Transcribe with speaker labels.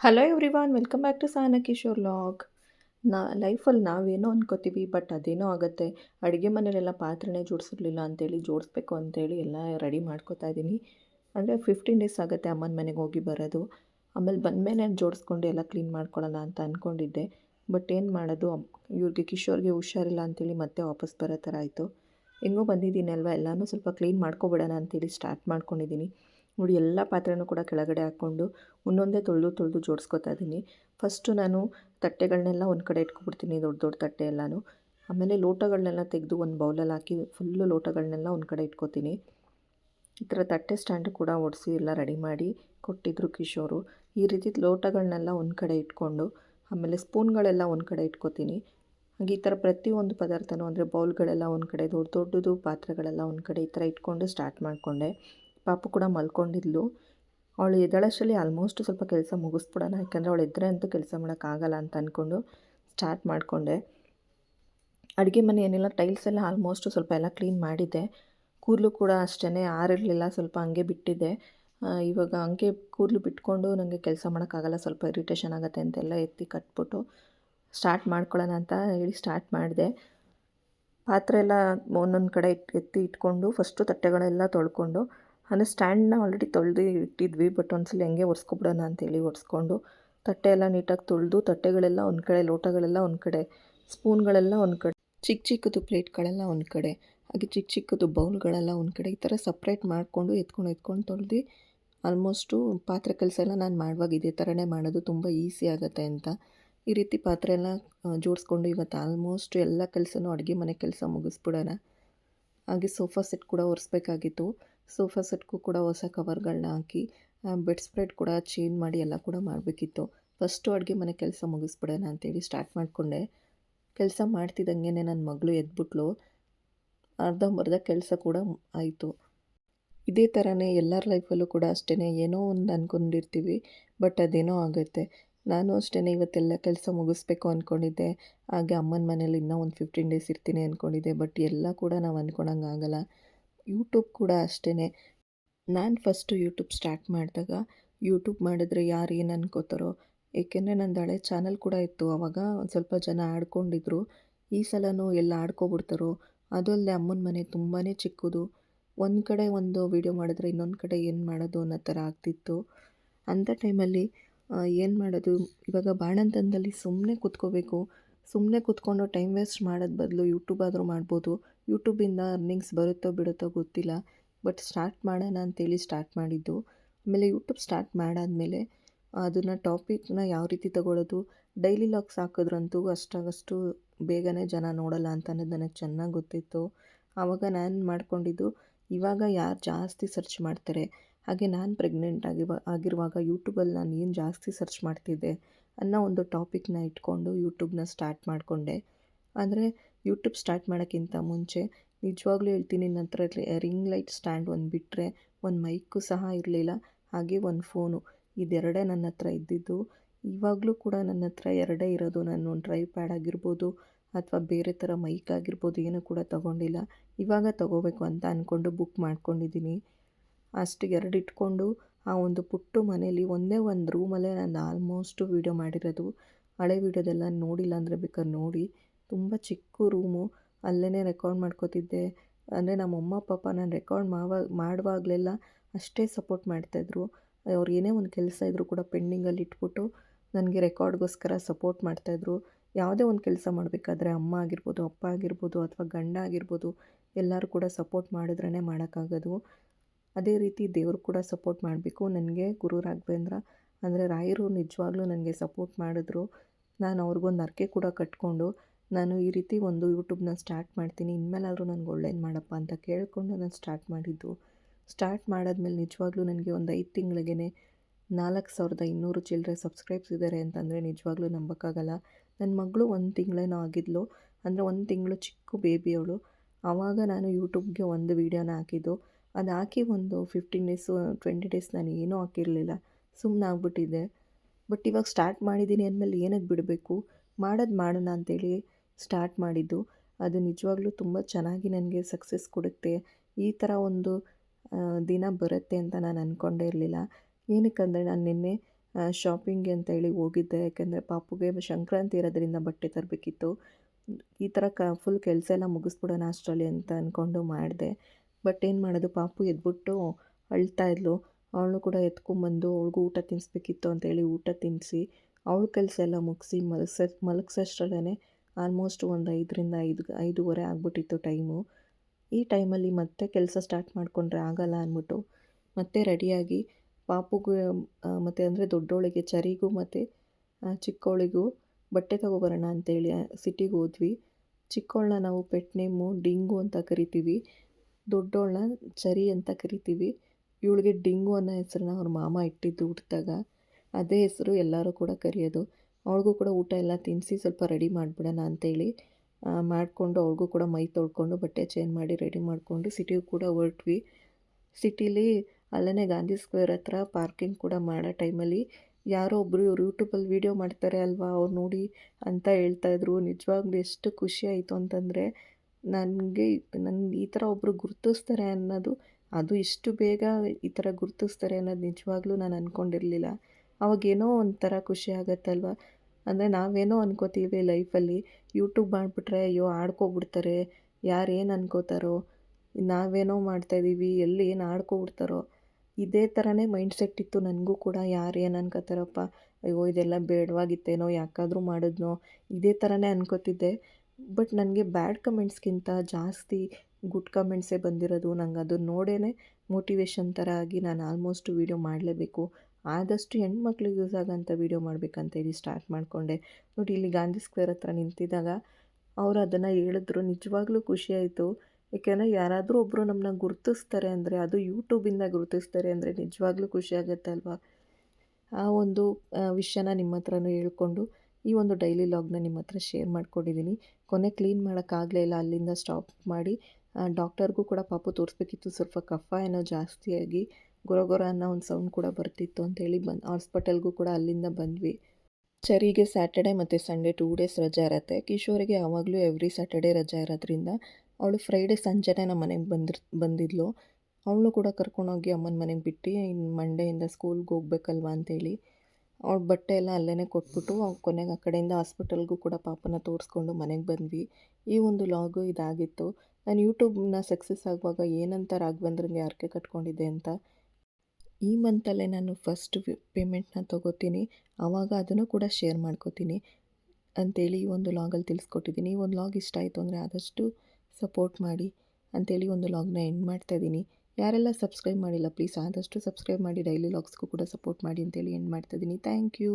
Speaker 1: Hello everyone welcome back to Sana Kishore log ನಾ ಲೈಫಲ್ಲಿ ನಾವೇನೋ ಅನ್ಕೋತೀವಿ ಬಟ್ ಅದೇನೋ ಆಗುತ್ತೆ. ಅಡುಗೆ ಮನೇಲೆಲ್ಲ ಪಾತ್ರೆನೇ ಜೋಡಿಸಿರ್ಲಿಲ್ಲ ಅಂತೇಳಿ, ಜೋಡಿಸ್ಬೇಕು ಅಂತೇಳಿ ಎಲ್ಲ ರೆಡಿ ಮಾಡ್ಕೋತಾ ಇದ್ದೀನಿ. ಅಂದರೆ ಫಿಫ್ಟೀನ್ ಡೇಸ್ ಆಗುತ್ತೆ ಅಮ್ಮನ ಮನೆಗೆ ಹೋಗಿ ಬರೋದು. ಆಮೇಲೆ ಬಂದಮೇಲೆ ಜೋಡಿಸ್ಕೊಂಡು ಎಲ್ಲ ಕ್ಲೀನ್ ಮಾಡ್ಕೊಳ್ಳೋಣ ಅಂತ ಅಂದ್ಕೊಂಡಿದ್ದೆ ಬಟ್ ಏನು ಮಾಡೋದು ಇವ್ರಿಗೆ ಕಿಶೋರ್ಗೆ ಹುಷಾರಿಲ್ಲ ಅಂತೇಳಿ ಮತ್ತೆ ವಾಪಸ್ ಬರೋ ಥರ ಆಯಿತು. ಹೆಂಗೋ ಬಂದಿದ್ದೀನಿ ಅಲ್ವಾ, ಎಲ್ಲನೂ ಸ್ವಲ್ಪ ಕ್ಲೀನ್ ಮಾಡ್ಕೊಬಿಡೋಣ ಅಂತೇಳಿ ಸ್ಟಾರ್ಟ್ ಮಾಡ್ಕೊಂಡಿದ್ದೀನಿ. ನೋಡಿ ಎಲ್ಲ ಪಾತ್ರೆನೂ ಕೂಡ ಕೆಳಗಡೆ ಹಾಕ್ಕೊಂಡು ಒಂದೊಂದೇ ತೊಳೆದು ತೊಳೆದು ಜೋಡಿಸ್ಕೊತಾ ಇದ್ದೀನಿ. ಫಸ್ಟು ನಾನು ತಟ್ಟೆಗಳನ್ನೆಲ್ಲ ಒಂದು ಕಡೆ ಇಟ್ಕೊಬಿಡ್ತೀನಿ ದೊಡ್ಡ ದೊಡ್ಡ ತಟ್ಟೆ ಎಲ್ಲನೂ. ಆಮೇಲೆ ಲೋಟಗಳನ್ನೆಲ್ಲ ತೆಗೆದು ಒಂದು ಬೌಲಲ್ಲಿ ಹಾಕಿ ಫುಲ್ಲು ಲೋಟಗಳನ್ನೆಲ್ಲ ಒಂದು ಕಡೆ ಇಟ್ಕೊತೀನಿ. ಈ ಥರ ತಟ್ಟೆ ಸ್ಟ್ಯಾಂಡ್ ಕೂಡ ಒಡಿಸಿ ಎಲ್ಲ ರೆಡಿ ಮಾಡಿ ಕೊಟ್ಟಿದ್ದರು ಕಿಶೋರು. ಈ ರೀತಿ ಲೋಟಗಳನ್ನೆಲ್ಲ ಒಂದು ಕಡೆ ಇಟ್ಕೊಂಡು, ಆಮೇಲೆ ಸ್ಪೂನ್ಗಳೆಲ್ಲ ಒಂದು ಕಡೆ ಇಟ್ಕೊತೀನಿ. ಹಾಗೆ ಈ ಥರ ಪ್ರತಿಯೊಂದು ಪದಾರ್ಥನೂ ಅಂದರೆ ಬೌಲ್ಗಳೆಲ್ಲ ಒಂದು ಕಡೆ ದೊಡ್ಡ ದೊಡ್ಡದು ಪಾತ್ರೆಗಳೆಲ್ಲ ಒಂದು ಕಡೆ ಈ ಥರ ಇಟ್ಕೊಂಡು ಸ್ಟಾರ್ಟ್ ಮಾಡಿಕೊಂಡೆ. ಪಾಪು ಕೂಡ ಮಲ್ಕೊಂಡಿದ್ಲು. ಅವಳು ಎದ್ದೇಳೋಷ್ಟರಲ್ಲಿ ಆಲ್ಮೋಸ್ಟ್ ಸ್ವಲ್ಪ ಕೆಲಸ ಮುಗಿಸ್ಬಿಡೋಣ, ಯಾಕಂದರೆ ಅವಳು ಎದ್ದರೆ ಅಂತೂ ಕೆಲಸ ಮಾಡೋಕ್ಕಾಗಲ್ಲ ಅಂತ ಅಂದ್ಕೊಂಡು ಸ್ಟಾರ್ಟ್ ಮಾಡಿಕೊಂಡೆ. ಅಡುಗೆ ಮನೆ ಏನಿಲ್ಲ ಟೈಲ್ಸ್ ಎಲ್ಲ ಆಲ್ಮೋಸ್ಟ್ ಸ್ವಲ್ಪ ಎಲ್ಲ ಕ್ಲೀನ್ ಮಾಡಿದ್ದೆ. ಕೂದಲು ಕೂಡ ಅಷ್ಟೇ ಆರಿರಲಿಲ್ಲ ಸ್ವಲ್ಪ ಹಂಗೆ ಬಿಟ್ಟಿದ್ದೆ. ಇವಾಗ ಹಂಗೆ ಕೂದಲು ಬಿಟ್ಕೊಂಡು ನನಗೆ ಕೆಲಸ ಮಾಡೋಕ್ಕಾಗಲ್ಲ, ಸ್ವಲ್ಪ ಇರಿಟೇಷನ್ ಆಗುತ್ತೆ ಅಂತೆಲ್ಲ ಎತ್ತಿ ಕಟ್ಬಿಟ್ಟು ಸ್ಟಾರ್ಟ್ ಮಾಡ್ಕೊಳ್ಳೋಣ ಅಂತ ಹೇಳಿ ಸ್ಟಾರ್ಟ್ ಮಾಡಿದೆ. ಪಾತ್ರೆ ಎಲ್ಲ ಒಂದೊಂದು ಕಡೆ ಎತ್ತಿ ಇಟ್ಕೊಂಡು ಫಸ್ಟು ತಟ್ಟೆಗಳೆಲ್ಲ ತೊಳ್ಕೊಂಡು ಅಂದರೆ ಸ್ಟ್ಯಾಂಡನ್ನ ಆಲ್ರೆಡಿ ತೊಳೆದು ಇಟ್ಟಿದ್ವಿ ಬಟ್ ಒಂದ್ಸಲ ಹೆಂಗೆ ಒರೆಸ್ಕೊಬಿಡೋಣ ಅಂತೇಳಿ ಒರೆಸ್ಕೊಂಡು, ತಟ್ಟೆ ಎಲ್ಲ ನೀಟಾಗಿ ತೊಳೆದು, ತಟ್ಟೆಗಳೆಲ್ಲ ಒಂದು ಕಡೆ, ಲೋಟಗಳೆಲ್ಲ ಒಂದು ಕಡೆ, ಸ್ಪೂನ್ಗಳೆಲ್ಲ ಒಂದು ಕಡೆ ಚಿಕ್ಕ ಚಿಕ್ಕದು ಪ್ಲೇಟ್ಗಳೆಲ್ಲ ಒಂದು ಕಡೆ, ಹಾಗೆ ಚಿಕ್ಕ ಚಿಕ್ಕದು ಬೌಲ್ಗಳೆಲ್ಲ ಒಂದು ಕಡೆ, ಈ ಥರ ಸಪ್ರೇಟ್ ಮಾಡಿಕೊಂಡು, ಎತ್ಕೊಂಡು ಎತ್ಕೊಂಡು ತೊಳೆದು, ಆಲ್ಮೋಸ್ಟು ಪಾತ್ರೆ ಕೆಲಸ ಎಲ್ಲ ನಾನು ಮಾಡುವಾಗ ಇದೇ ಥರನೇ ಮಾಡೋದು ತುಂಬ ಈಸಿ ಆಗುತ್ತೆ ಅಂತ. ಈ ರೀತಿ ಪಾತ್ರೆ ಎಲ್ಲ ಜೋಡಿಸ್ಕೊಂಡು ಇವತ್ತು ಆಲ್ಮೋಸ್ಟ್ ಎಲ್ಲ ಕೆಲಸನೂ ಅಡುಗೆ ಮನೆ ಕೆಲಸ ಮುಗಿಸ್ಬಿಡೋಣ. ಹಾಗೆ ಸೋಫಾ ಸೆಟ್ ಕೂಡ ಒರೆಸ್ಬೇಕಾಗಿತ್ತು. ಸೋಫಾ ಸೆಟ್ಗೂ ಕೂಡ ಹೊಸ ಕವರ್ಗಳನ್ನ ಹಾಕಿ ಬೆಡ್ ಸ್ಪ್ರೆಡ್ ಕೂಡ ಚೇಂಜ್ ಮಾಡಿ ಎಲ್ಲ ಕೂಡ ಮಾಡಬೇಕಿತ್ತು. ಫಸ್ಟು ಅಡುಗೆ ಮನೆ ಕೆಲಸ ಮುಗಿಸ್ಬಿಡೋಣ ಅಂತೇಳಿ ಸ್ಟಾರ್ಟ್ ಮಾಡಿಕೊಂಡೆ. ಕೆಲಸ ಮಾಡ್ತಿದ್ದಂಗೆ ನನ್ನ ಮಗಳು ಎದ್ಬಿಟ್ಲು. ಅರ್ಧಂಬರ್ಧ ಕೆಲಸ ಕೂಡ ಆಯಿತು. ಇದೇ ಥರನೇ ಎಲ್ಲರ ಲೈಫಲ್ಲೂ ಕೂಡ ಅಷ್ಟೇ ಏನೋ ಒಂದು ಅಂದ್ಕೊಂಡಿರ್ತೀವಿ ಬಟ್ ಅದೇನೋ ಆಗುತ್ತೆ. ನಾನು ಅಷ್ಟೇ ಇವತ್ತೆಲ್ಲ ಕೆಲಸ ಮುಗಿಸ್ಬೇಕು ಅಂದ್ಕೊಂಡಿದ್ದೆ ಹಾಗೆ ಅಮ್ಮನ ಮನೇಲಿ ಇನ್ನೂ ಒಂದು ಫಿಫ್ಟೀನ್ ಡೇಸ್ ಇರ್ತೀನಿ ಅಂದ್ಕೊಂಡಿದ್ದೆ ಬಟ್ ಎಲ್ಲ ಕೂಡ ನಾವು ಅಂದ್ಕೊಳಂಗೆ ಆಗಲ್ಲ. ಯೂಟ್ಯೂಬ್ ಕೂಡ ಅಷ್ಟೇ ನಾನು ಫಸ್ಟು ಯೂಟ್ಯೂಬ್ ಸ್ಟಾರ್ಟ್ ಮಾಡಿದಾಗ ಯೂಟ್ಯೂಬ್ ಮಾಡಿದ್ರೆ ಯಾರು ಏನು ಅನ್ಕೋತಾರೋ, ಏಕೆಂದರೆ ನಂದು ಹಳೆ ಚಾನಲ್ ಕೂಡ ಇತ್ತು ಆವಾಗ ಒಂದು ಸ್ವಲ್ಪ ಜನ ಆಡ್ಕೊಂಡಿದ್ರು. ಈ ಸಲವೂ ಎಲ್ಲ ಆಡ್ಕೊಬಿಡ್ತಾರೋ ಅದು ಅಮ್ಮನ ಮನೆ ತುಂಬಾ ಚಿಕ್ಕದು. ಒಂದು ಕಡೆ ಒಂದು ವೀಡಿಯೋ ಮಾಡಿದ್ರೆ ಇನ್ನೊಂದು ಕಡೆ ಏನು ಮಾಡೋದು ಅನ್ನೋ ಥರ ಆಗ್ತಿತ್ತು. ಅಂಥ ಟೈಮಲ್ಲಿ ಏನು ಮಾಡೋದು? ಇವಾಗ ಬಾಣಂತನದಲ್ಲಿ ಸುಮ್ಮನೆ ಕೂತ್ಕೋಬೇಕು. ಸುಮ್ಮನೆ ಕೂತ್ಕೊಂಡು ಟೈಮ್ ವೇಸ್ಟ್ ಮಾಡೋದು ಬದಲು ಯೂಟ್ಯೂಬ್ ಆದರೂ ಮಾಡ್ಬೋದು. ಯೂಟ್ಯೂಬಿಂದ ಅರ್ನಿಂಗ್ಸ್ ಬರುತ್ತೋ ಬಿಡುತ್ತೋ ಗೊತ್ತಿಲ್ಲ. ಬಟ್ ಸ್ಟಾರ್ಟ್ ಮಾಡೋಣ ಅಂತೇಳಿ ಸ್ಟಾರ್ಟ್ ಮಾಡಿದ್ದು. ಆಮೇಲೆ ಯೂಟ್ಯೂಬ್ ಸ್ಟಾರ್ಟ್ ಮಾಡಾದಮೇಲೆ ಅದನ್ನು ಟಾಪಿಕ್ನ ಯಾವ ರೀತಿ ತಗೊಳ್ಳೋದು ಡೈಲಿ ಲಾಗ್ಸ್ ಹಾಕಿದ್ರಂತೂ ಅಷ್ಟಾಗಷ್ಟು ಬೇಗನೆ ಜನ ನೋಡಲ್ಲ ಅಂತ ನನಗೆ ಚೆನ್ನಾಗಿ ಗೊತ್ತಿತ್ತು. ಆವಾಗ ನಾನು ಮಾಡ್ಕೊಂಡಿದ್ದು, ಇವಾಗ ಯಾರು ಜಾಸ್ತಿ ಸರ್ಚ್ ಮಾಡ್ತಾರೆ, ಹಾಗೆ ನಾನು ಪ್ರೆಗ್ನೆಂಟ್ ಆಗಿ ಆಗಿರುವಾಗ ಯೂಟ್ಯೂಬಲ್ಲಿ ನಾನು ಏನು ಜಾಸ್ತಿ ಸರ್ಚ್ ಮಾಡ್ತಿದ್ದೆ ಅನ್ನೋ ಒಂದು ಟಾಪಿಕ್ನ ಇಟ್ಕೊಂಡು ಯೂಟ್ಯೂಬ್ನ ಸ್ಟಾರ್ಟ್ ಮಾಡಿಕೊಂಡೆ. ಅಂದರೆ ಯೂಟ್ಯೂಬ್ ಸ್ಟಾರ್ಟ್ ಮಾಡೋಕ್ಕಿಂತ ಮುಂಚೆ ನಿಜವಾಗ್ಲೂ ಹೇಳ್ತೀನಿ ನನ್ನ ಹತ್ರ ರಿಂಗ್ ಲೈಟ್ ಸ್ಟ್ಯಾಂಡ್ ಒಂದು ಬಿಟ್ಟರೆ ಒಂದು ಮೈಕು ಸಹ ಇರಲಿಲ್ಲ, ಹಾಗೆ ಒಂದು ಫೋನು ಇದೆರಡೇ ನನ್ನ ಹತ್ರ ಇದ್ದಿದ್ದು. ಇವಾಗಲೂ ಕೂಡ ನನ್ನ ಹತ್ರ ಎರಡೇ ಇರೋದು. ನಾನು ಒಂದು ಪ್ಯಾಡ್ ಆಗಿರ್ಬೋದು ಅಥವಾ ಬೇರೆ ಥರ ಮೈಕ್ ಆಗಿರ್ಬೋದು, ಏನೂ ಕೂಡ ತೊಗೊಂಡಿಲ್ಲ. ಇವಾಗ ತೊಗೋಬೇಕು ಅಂತ ಅಂದ್ಕೊಂಡು ಬುಕ್ ಮಾಡ್ಕೊಂಡಿದ್ದೀನಿ. ಅಷ್ಟು ಎರಡು ಇಟ್ಕೊಂಡು ಆ ಒಂದು ಪುಟ್ಟು ಮನೇಲಿ ಒಂದೇ ಒಂದು ರೂಮಲ್ಲೇ ನಾನು ಆಲ್ಮೋಸ್ಟು ವೀಡಿಯೋ ಮಾಡಿರೋದು. ಹಳೆ ವೀಡಿಯೋದೆಲ್ಲ ನೋಡಿಲ್ಲ ಅಂದರೆ ಬೇಕಾದ್ರೆ ನೋಡಿ. ತುಂಬ ಚಿಕ್ಕ ರೂಮು. ಅಲ್ಲೇ ರೆಕಾರ್ಡ್ ಮಾಡ್ಕೋತಿದ್ದೆ. ಅಂದರೆ ನಮ್ಮಮ್ಮ ಪಾಪ ನಾನು ರೆಕಾರ್ಡ್ ಮಾವ, ಮಾಡುವಾಗಲೆಲ್ಲ ಅಷ್ಟೇ ಸಪೋರ್ಟ್ ಮಾಡ್ತಾಯಿದ್ರು ಅವ್ರು ಏನೇ ಒಂದು ಕೆಲಸ ಇದ್ದರೂ ಕೂಡ ಪೆಂಡಿಂಗಲ್ಲಿ ಇಟ್ಬಿಟ್ಟು ನನಗೆ ರೆಕಾರ್ಡ್ಗೋಸ್ಕರ ಸಪೋರ್ಟ್ ಮಾಡ್ತಾಯಿದ್ರು ಯಾವುದೇ ಒಂದು ಕೆಲಸ ಮಾಡಬೇಕಾದ್ರೆ ಅಮ್ಮ ಆಗಿರ್ಬೋದು, ಅಪ್ಪ ಆಗಿರ್ಬೋದು ಅಥವಾ ಗಂಡ ಆಗಿರ್ಬೋದು ಎಲ್ಲರೂ ಕೂಡ ಸಪೋರ್ಟ್ ಮಾಡಿದ್ರೇ ಮಾಡೋಕ್ಕಾಗೋದು. ಅದೇ ರೀತಿ ದೇವರು ಕೂಡ ಸಪೋರ್ಟ್ ಮಾಡಬೇಕು. ನನಗೆ ಗುರು ರಾಘವೇಂದ್ರ ಅಂದರೆ ರಾಯರು ನಿಜವಾಗ್ಲೂ ನನಗೆ ಸಪೋರ್ಟ್ ಮಾಡಿದ್ರು. ನಾನು ಅವ್ರಿಗೊಂದು ಅರ್ಕೆ ಕೂಡ ಕಟ್ಕೊಂಡು ನಾನು ಈ ರೀತಿ ಒಂದು ಯೂಟ್ಯೂಬ್ನ ಸ್ಟಾರ್ಟ್ ಮಾಡ್ತೀನಿ. ಇನ್ಮೇಲಾದರೂ ನನಗೆ ಒಳ್ಳೇದು ಮಾಡಪ್ಪ ಅಂತ ಕೇಳಿಕೊಂಡು ನಾನು ಸ್ಟಾರ್ಟ್ ಮಾಡಿದ್ದು. ಸ್ಟಾರ್ಟ್ ಮಾಡಾದ್ಮೇಲೆ ನಿಜವಾಗ್ಲೂ ನನಗೆ ಒಂದು ಐದು ತಿಂಗಳಿಗೆ ನಾಲ್ಕು ಸಾವಿರದ ಇನ್ನೂರು ಚಿಲ್ಲರೆ ಸಬ್ಸ್ಕ್ರೈಬ್ಸ್ ಇದ್ದಾರೆ ಅಂತಂದರೆ ನಿಜವಾಗ್ಲೂ ನಂಬೋಕ್ಕಾಗಲ್ಲ. ನನ್ನ ಮಗಳು ಒಂದು ತಿಂಗಳೇನೋ ಆಗಿದ್ಲು. ಅಂದರೆ ಒಂದು ತಿಂಗಳು ಚಿಕ್ಕ ಬೇಬಿ ಅವಳು ಆವಾಗ ನಾನು ಯೂಟ್ಯೂಬ್ಗೆ ಒಂದು ವೀಡಿಯೋನ ಹಾಕಿದ್ದು. ಅದು ಹಾಕಿ ಒಂದು ಫಿಫ್ಟೀನ್ ಡೇಸು ಟ್ವೆಂಟಿ ಡೇಸ್ ನಾನು ಏನೂ ಹಾಕಿರಲಿಲ್ಲ. ಸುಮ್ಮನೆ ಆಗ್ಬಿಟ್ಟಿದ್ದೆ ಬಟ್ ಇವಾಗ ಸ್ಟಾರ್ಟ್ ಮಾಡಿದ್ದೀನಿ ಅಂದಮೇಲೆ ಏನಕ್ಕೆ ಬಿಡಬೇಕು? ಮಾಡೋದು ಮಾಡೋಣ ಅಂತೇಳಿ ಸ್ಟಾರ್ಟ್ ಮಾಡಿದ್ದು. ಅದು ನಿಜವಾಗ್ಲೂ ತುಂಬ ಚೆನ್ನಾಗಿ ನನಗೆ ಸಕ್ಸಸ್ ಕೊಡುತ್ತೆ. ಈ ಥರ ಒಂದು ದಿನ ಬರುತ್ತೆ ಅಂತ ನಾನು ಅಂದ್ಕೊಂಡೇ ಇರಲಿಲ್ಲ. ಏನಕ್ಕಂದರೆ ನಾನು ನಿನ್ನೆ ಶಾಪಿಂಗ್ ಅಂತ ಹೇಳಿ ಹೋಗಿದ್ದೆ. ಯಾಕೆಂದರೆ ಪಾಪುಗೆ ಸಂಕ್ರಾಂತಿ ಇರೋದ್ರಿಂದ ಬಟ್ಟೆ ತರಬೇಕಿತ್ತು. ಈ ಥರ ಕ ಫುಲ್ ಕೆಲಸ ಎಲ್ಲ ಮುಗಿಸ್ಬಿಡೋಣ ಅಷ್ಟರಲ್ಲಿ ಅಂತ ಅಂದ್ಕೊಂಡು ಮಾಡಿದೆ. ಬಟ್ ಏನು ಮಾಡೋದು, ಪಾಪು ಎದ್ಬಿಟ್ಟು ಅಳ್ತಾ ಇದ್ಲು. ಅವಳು ಕೂಡ ಎತ್ಕೊಂಬಂದು ಅವಳಿಗೂ ಊಟ ತಿನ್ನಿಸ್ಬೇಕಿತ್ತು ಅಂತೇಳಿ ಊಟ ತಿನ್ನಿಸಿ ಅವಳ ಕೆಲಸ ಎಲ್ಲ ಮುಗಿಸಿ ಮಲಗ್ಸ ಮಲಗ್ಸೋಷ್ಟ್ರಲ್ಲೇ ಆಲ್ಮೋಸ್ಟ್ ಒಂದು ಐದರಿಂದ ಐದು, ಐದೂವರೆ ಆಗಿಬಿಟ್ಟಿತ್ತು ಟೈಮು. ಈ ಟೈಮಲ್ಲಿ ಮತ್ತೆ ಕೆಲಸ ಸ್ಟಾರ್ಟ್ ಮಾಡಿಕೊಂಡ್ರೆ ಆಗಲ್ಲ ಅಂದ್ಬಿಟ್ಟು ಮತ್ತೆ ರೆಡಿಯಾಗಿ ಪಾಪುಗೂ ಮತ್ತು ಅಂದರೆ ದೊಡ್ಡವಳಿಗೆ ಚರಿಗೂ ಮತ್ತು ಚಿಕ್ಕವಳಿಗೂ ಬಟ್ಟೆ ತಗೋಬರೋಣ ಅಂತೇಳಿ ಸಿಟಿಗೆ ಹೋದ್ವಿ. ಚಿಕ್ಕವಳನ್ನ ನಾವು ಪೆಟ್ ನೇಮು ಡಿಂಗು ಅಂತ ಕರಿತೀವಿ. ದೊಡ್ಡವಳನ್ನ ಚರಿ ಅಂತ ಕರಿತೀವಿ. ಇವಳಿಗೆ ಡಿಂಗು ಅನ್ನೋ ಹೆಸರನ್ನ ಅವ್ರ ಮಾಮ ಇಟ್ಟಿದ್ದು ಹುಟ್ಟಿದಾಗ ಅದೇ ಹೆಸರು ಎಲ್ಲರೂ ಕೂಡ ಕರೆಯೋದು. ಅವಳಿಗೂ ಕೂಡ ಊಟ ಎಲ್ಲ ತಿನ್ನಿಸಿ ಸ್ವಲ್ಪ ರೆಡಿ ಮಾಡಿಬಿಡೋಣ ಅಂತೇಳಿ ಮಾಡಿಕೊಂಡು ಅವ್ಳಿಗೂ ಕೂಡ ಮೈ ತೊಳ್ಕೊಂಡು ಬಟ್ಟೆ ಚೇಂಜ್ ಮಾಡಿ ರೆಡಿ ಮಾಡಿಕೊಂಡು ಸಿಟಿಗೂ ಕೂಡ ಹೊರಟ್ವಿ. ಸಿಟಿಲಿ ಅಲ್ಲೇ ಗಾಂಧಿ ಸ್ಕ್ವೇರ್ ಹತ್ರ ಪಾರ್ಕಿಂಗ್ ಕೂಡ ಮಾಡೋ ಟೈಮಲ್ಲಿ ಯಾರೋ ಒಬ್ಬರು ಇವ್ರು ಯೂಟ್ಯೂಬಲ್ಲಿ ವೀಡಿಯೋ ಮಾಡ್ತಾರೆ ಅಲ್ವಾ, ಅವ್ರು ನೋಡಿ ಅಂತ ಹೇಳ್ತಾಯಿದ್ರು ನಿಜವಾಗ್ಲೂ ಎಷ್ಟು ಖುಷಿ ಆಯಿತು ಅಂತಂದರೆ ನನಗೆ ನನ್ನ ಈ ಥರ ಒಬ್ಬರು ಗುರುತಿಸ್ತಾರೆ ಅನ್ನೋದು, ಅದು ಇಷ್ಟು ಬೇಗ ಈ ಥರ ಗುರುತಿಸ್ತಾರೆ ಅನ್ನೋದು ನಿಜವಾಗ್ಲೂ ನಾನು ಅಂದ್ಕೊಂಡಿರಲಿಲ್ಲ ಅವಾಗೇನೋ ಒಂಥರ ಖುಷಿ ಆಗುತ್ತಲ್ವ? ಅಂದರೆ ನಾವೇನೋ ಅನ್ಕೋತೀವಿ ಲೈಫಲ್ಲಿ. ಯೂಟ್ಯೂಬ್ ಮಾಡಿಬಿಟ್ರೆ ಅಯ್ಯೋ ಆಡ್ಕೋಬಿಡ್ತಾರೆ ಯಾರು ಏನು ಅನ್ಕೋತಾರೋ, ನಾವೇನೋ ಮಾಡ್ತಾಯಿದ್ದೀವಿ ಎಲ್ಲಿ ಏನು ಆಡ್ಕೊಬಿಡ್ತಾರೋ ಇದೇ ಥರನೇ ಮೈಂಡ್ ಸೆಟ್ ಇತ್ತು ನನಗೂ ಕೂಡ. ಯಾರು ಏನು ಅನ್ಕೋತಾರಪ್ಪ. ಅಯ್ಯೋ ಇದೆಲ್ಲ ಬೇಡವಾಗಿತ್ತೇನೋ, ಯಾಕಾದರೂ ಮಾಡಿದ್ನೋ. ಇದೇ ಥರನೇ ಅನ್ಕೋತಿದ್ದೆ. ಬಟ್ ನನಗೆ ಬ್ಯಾಡ್ ಕಮೆಂಟ್ಸ್ಗಿಂತ ಜಾಸ್ತಿ ಗುಡ್ ಕಮೆಂಟ್ಸೇ ಬಂದಿರೋದು. ನಂಗೆ ಅದನ್ನ ನೋಡೇ ಮೋಟಿವೇಶನ್ ಥರ ಆಗಿ ನಾನು ಆಲ್ಮೋಸ್ಟ್ ವೀಡಿಯೋ ಮಾಡಲೇಬೇಕು. ಆದಷ್ಟು ಹೆಣ್ಮಕ್ಳಿಗೆ ಯೂಸ್ ಆಗೋಂಥ ವೀಡಿಯೋ ಮಾಡಬೇಕಂತೇಳಿ ಸ್ಟಾರ್ಟ್ ಮಾಡಿಕೊಂಡೆ. ನೋಡಿ, ಇಲ್ಲಿ ಗಾಂಧಿ ಸ್ಕ್ವೇರ್ ಹತ್ರ ನಿಂತಿದ್ದಾಗ ಅವರು ಅದನ್ನು ಹೇಳಿದ್ರು. ನಿಜವಾಗ್ಲೂ ಖುಷಿಯಾಯಿತು ಏಕೆಂದರೆ ಯಾರಾದರೂ ಒಬ್ಬರು ನಮ್ಮನ್ನ ಗುರುತಿಸ್ತಾರೆ ಅಂದರೆ, ಅದು ಯೂಟ್ಯೂಬಿಂದ ಗುರುತಿಸ್ತಾರೆ ಅಂದರೆ ನಿಜವಾಗ್ಲೂ ಖುಷಿ ಆಗುತ್ತೆ ಅಲ್ವಾ? ಆ ಒಂದು ವಿಷಯನ ನಿಮ್ಮ ಹತ್ರನೂ ಹೇಳ್ಕೊಂಡು ಈ ಒಂದು ಡೈಲಿ ಲಾಗ್ನ ನಿಮ್ಮ ಹತ್ರ ಶೇರ್ ಮಾಡ್ಕೊಂಡಿದ್ದೀನಿ ಕೊನೆ ಕ್ಲೀನ್ ಮಾಡೋಕ್ಕಾಗಲೇ ಇಲ್ಲ. ಅಲ್ಲಿಂದ ಸ್ಟಾಪ್ ಮಾಡಿ ಡಾಕ್ಟರ್ಗೂ ಕೂಡ ಪಾಪು ತೋರಿಸ್ಬೇಕಿತ್ತು ಸ್ವಲ್ಪ ಕಫ ಏನೋ ಜಾಸ್ತಿಯಾಗಿ. ಗೊರ ಗೊರ ಅನ್ನೋ ಒಂದು ಸೌಂಡ್ ಕೂಡ ಬರ್ತಿತ್ತು ಅಂತೇಳಿ ಬಂದು ಹಾಸ್ಪಿಟಲ್ಗೂ ಕೂಡ ಅಲ್ಲಿಂದ ಬಂದ್ವಿ. ಚರಿಗೆ ಸ್ಯಾಟರ್ಡೆ ಮತ್ತು ಸಂಡೇ ಟೂ ಡೇಸ್ ರಜೆ ಇರುತ್ತೆ. ಕಿಶೋರಿಗೆ ಯಾವಾಗಲೂ ಎವ್ರಿ ಸ್ಯಾಟರ್ಡೆ ರಜೆ ಇರೋದ್ರಿಂದ ಅವಳು ಫ್ರೈಡೇ ಸಂಜೆನೇ ನಮ್ಮ ಮನೆಗೆ ಬಂದಿರ್, ಬಂದಿದ್ಲು. ಅವಳು ಕೂಡ ಕರ್ಕೊಂಡೋಗಿ ಅಮ್ಮನ ಮನೆಗೆ ಬಿಟ್ಟು ಇನ್ನು ಮಂಡೆಯಿಂದ ಸ್ಕೂಲ್ಗೆ ಹೋಗ್ಬೇಕಲ್ವಾ ಅಂತೇಳಿ ಅವ್ಳ ಬಟ್ಟೆ ಎಲ್ಲ ಅಲ್ಲೇ ಕೊಟ್ಬಿಟ್ಟು ಕೊನೆಗೆ ಆ ಕಡೆಯಿಂದ ಹಾಸ್ಪಿಟಲ್ಗೂ ಕೂಡ ಪಾಪನ ತೋರಿಸ್ಕೊಂಡು ಮನೆಗೆ ಬಂದ್ವಿ. ಈ ಒಂದು ಲಾಗು ಇದಾಗಿತ್ತು. ನಾನು ಯೂಟ್ಯೂಬ್ನ ಸಕ್ಸಸ್ ಆಗುವಾಗ ಏನಂತ ರಾಘವೇಂದ್ರನಿಗೆ ಯಾರಕ್ಕೆ ಕಟ್ಕೊಂಡಿದ್ದೆ ಅಂತ ಈ ಮಂತಲ್ಲೇ ನಾನು ಫಸ್ಟ್ ಪೇಮೆಂಟ್ನ ತೊಗೋತೀನಿ. ಆವಾಗ ಅದನ್ನು ಕೂಡ ಶೇರ್ ಮಾಡ್ಕೋತೀನಿ. ಅಂತೇಳಿ ಈ ಒಂದು ಲಾಗಲ್ಲಿ ತಿಳಿಸ್ಕೊಟ್ಟಿದ್ದೀನಿ. ಈ ಒಂದು ಲಾಗ್ ಇಷ್ಟ ಆಯಿತು ಅಂದರೆ ಆದಷ್ಟು ಸಪೋರ್ಟ್ ಮಾಡಿ ಅಂತೇಳಿ ಒಂದು ಲಾಗ್ನ ಎಂಡ್ ಮಾಡ್ತಾಯಿದ್ದೀನಿ ಯಾರೆಲ್ಲ ಸಬ್ಸ್ಕ್ರೈಬ್ ಮಾಡಿಲ್ಲ ಪ್ಲೀಸ್ ಆದಷ್ಟು ಸಬ್ಸ್ಕ್ರೈಬ್ ಮಾಡಿ. ಡೈಲಿ ಲಾಗ್ಸ್ಗೂ ಕೂಡ ಸಪೋರ್ಟ್ ಮಾಡಿ ಅಂತೇಳಿ ಎಂಡ್ ಮಾಡ್ತಾಯಿದ್ದೀನಿ ಥ್ಯಾಂಕ್ ಯು